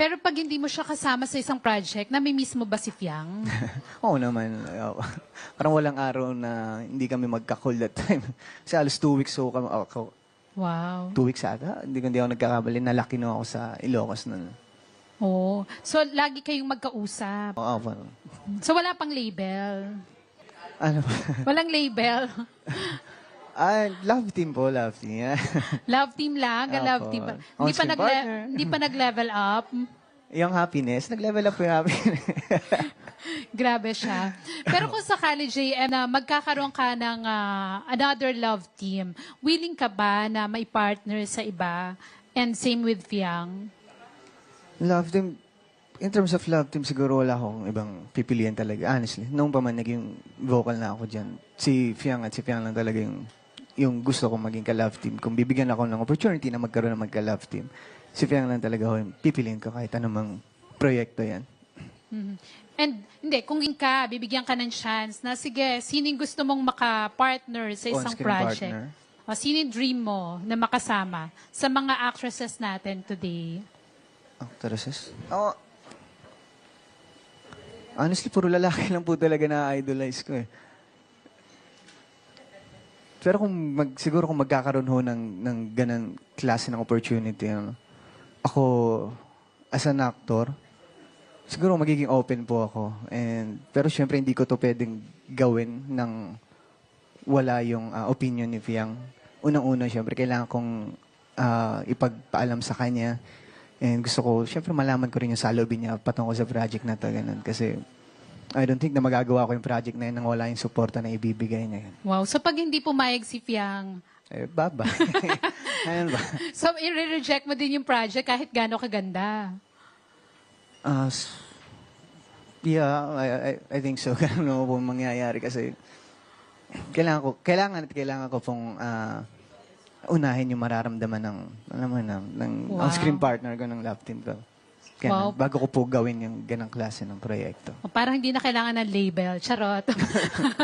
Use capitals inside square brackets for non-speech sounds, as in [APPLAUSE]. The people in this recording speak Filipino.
Pero pag hindi mo siya kasama sa isang project, namimiss mo ba si Fiang? [LAUGHS] Oo naman. Oo. Parang walang araw na hindi kami magka-call that time. [LAUGHS] Kasi alos two weeks so kami, ako, Wow. two weeks ata. Hindi, hindi ako nagkakabali. Nalaki na ako sa Ilocos nun. Oo. So, lagi kayong magkausap. Oo, parang, So, wala pang label. ano Walang label. [LAUGHS] Ah, love team po, love team. Yeah. [LAUGHS] Love team lang, Opo. love team. Hindi pa, partner. hindi pa nag-level up. yung happiness, nag-level up yung happiness. [LAUGHS] Grabe siya. Pero kung sakali, JM, na magkakaroon ka ng ah, another love team, willing ka ba na may partner sa iba? And same with Fiang? love team, in terms of love team, siguro wala akong ibang pipilian talaga. Honestly, noong pa man naging vocal na ako dyan, si Fiang at si Fiang lang talaga yung, yung gusto kong maging ka-love team. Kung bibigyan ako ng opportunity na magkaroon ng magka-love team, si Fiang lang talaga ako yung pipiliin ko kahit anumang proyekto yan. Mhm. And hindi, kung ka, bibigyan ka ng chance na sige, sino yung gusto mong maka-partner sa isang project? partner. O, sino yung dream mo na makasama sa mga actresses natin today? Actresses? Oo. Honestly, puro lalaki lang po talaga na idolize ko eh. Pero kung mag, siguro kung magkakaroon ho ng, ng ganang klase ng opportunity, ano, ako, as an actor, siguro magiging open po ako. And, pero syempre hindi ko to pwedeng gawin ng wala yung ah, opinion ni Fiang. Unang-una, syempre, kailangan kong ah, ipagpaalam sa kanya. And gusto ko, syempre, malaman ko rin yung salobin niya patungkol sa project na to. Ganun. Kasi, I don't think na magagawa ko yung project na yun nang wala yung suporta na ibibigay niya. Wow. So pag hindi pumayag si Fiang, Eh, baba. [LAUGHS] Ayun ba? so i-reject mo din yung project kahit gaano kaganda. Ah, s- yeah, I, I, I think so. [LAUGHS] Ganun naman po mangyayari kasi kailangan ko, kailangan at kailangan ko pong ah, unahin yung mararamdaman ng, alam mo na, ng Wow. on-screen partner ko ng love team ko. Kaya Wow. bago ko po gawin yung ganang klase ng proyekto. Parang hindi na kailangan ng label. Charot. [LAUGHS]